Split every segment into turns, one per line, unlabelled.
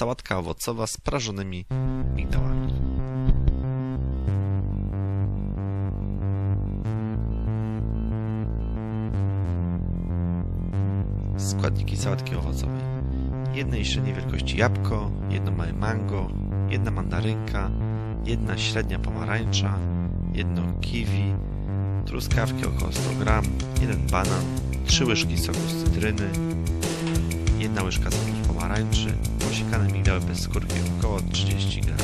sałatka owocowa z prażonymi migdałami. Składniki sałatki owocowej. Jednej średniej wielkości jabłko, jedno małe mango, jedna mandarynka, jedna średnia pomarańcza, jedno kiwi, truskawki około 100 gram, jeden banan, trzy łyżki soku z cytryny, jedna łyżka soku pomarańczy, posiekane migdały bez skórki. Około 30 gram.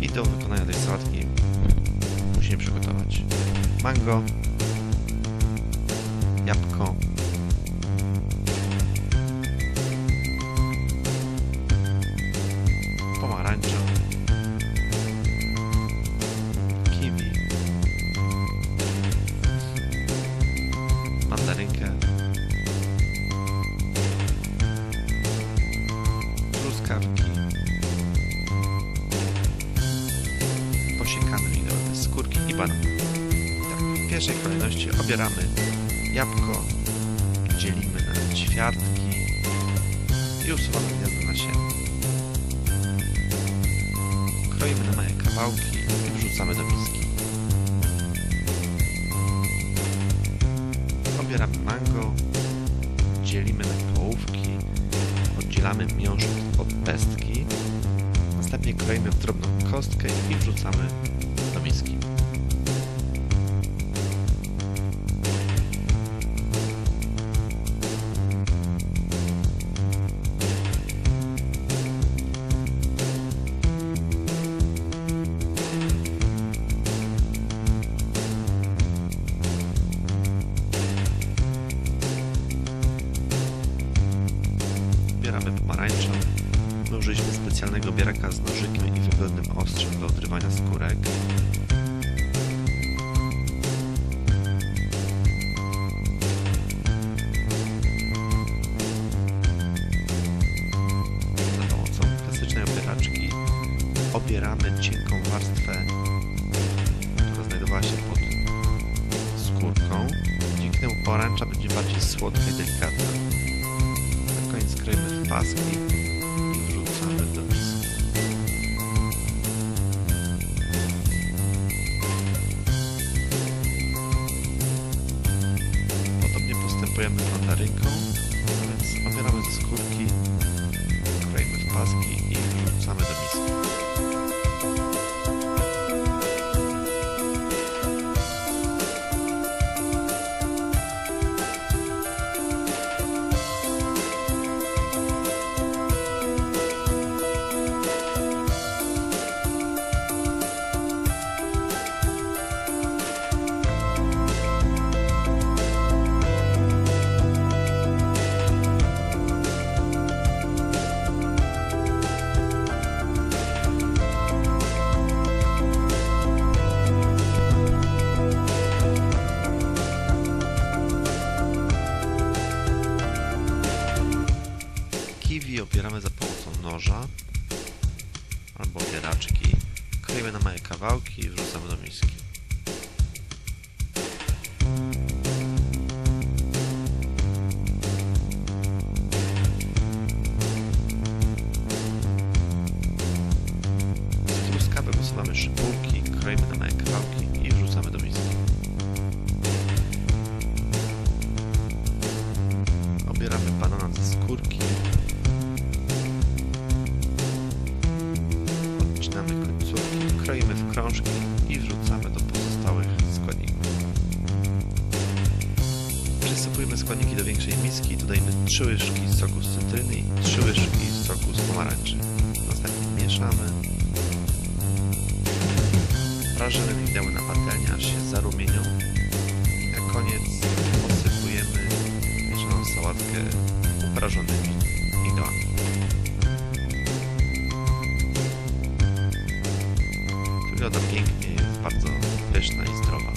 I do wykonania tej sałatki musimy przygotować. Mango, jabłko, pomarańcza, migdały bez skórki i banan. Tak, w pierwszej kolejności obieramy jabłko, dzielimy na ćwiartki i usuwamy gniazdo nasienne. Kroimy na małe kawałki i wrzucamy do miski. Obieramy mango, dzielimy na połówki, oddzielamy miąższ od pestki, następnie w drobną kostkę i wrzucamy do miski. Zbieramy pomarańczę. My użyliśmy specjalnego bieraka z nożykiem i wygodnym ostrzem do odrywania skórek. Za pomocą klasycznej obieraczki obieramy cienką warstwę, która znajdowała się pod skórką. Dzięki temu pomarańcza będzie bardziej słodka i delikatna. Na koniec kroimy w paski a więc obieramy ze skórki, kroimy w paski i wrzucamy do miski. Kiwi obieramy za pomocą noża albo obieraczki. Kroimy na małe kawałki i wrzucamy do miski. Z truskawek usuwamy szypułki, kroimy na małe kawałki i wrzucamy do miski. Obieramy banana ze skórki. Krążki i wrzucamy do pozostałych składników. Przysypujemy składniki do większej miski, dodajemy 3 łyżki soku z cytryny i 3 łyżki soku z pomarańczy. Następnie mieszamy. Prażymy migdały na patelni, aż się zarumienią. I na koniec posypujemy mieszaną sałatkę uprażonymi migdałami. Wygląda pięknie, jest bardzo pyszna i zdrowa.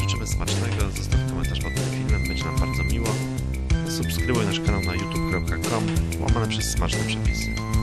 Życzymy smacznego, zostaw komentarz pod tym filmem, będzie nam bardzo miło. Subskrybuj nasz kanał na youtube.com łamane przez smaczne przepisy.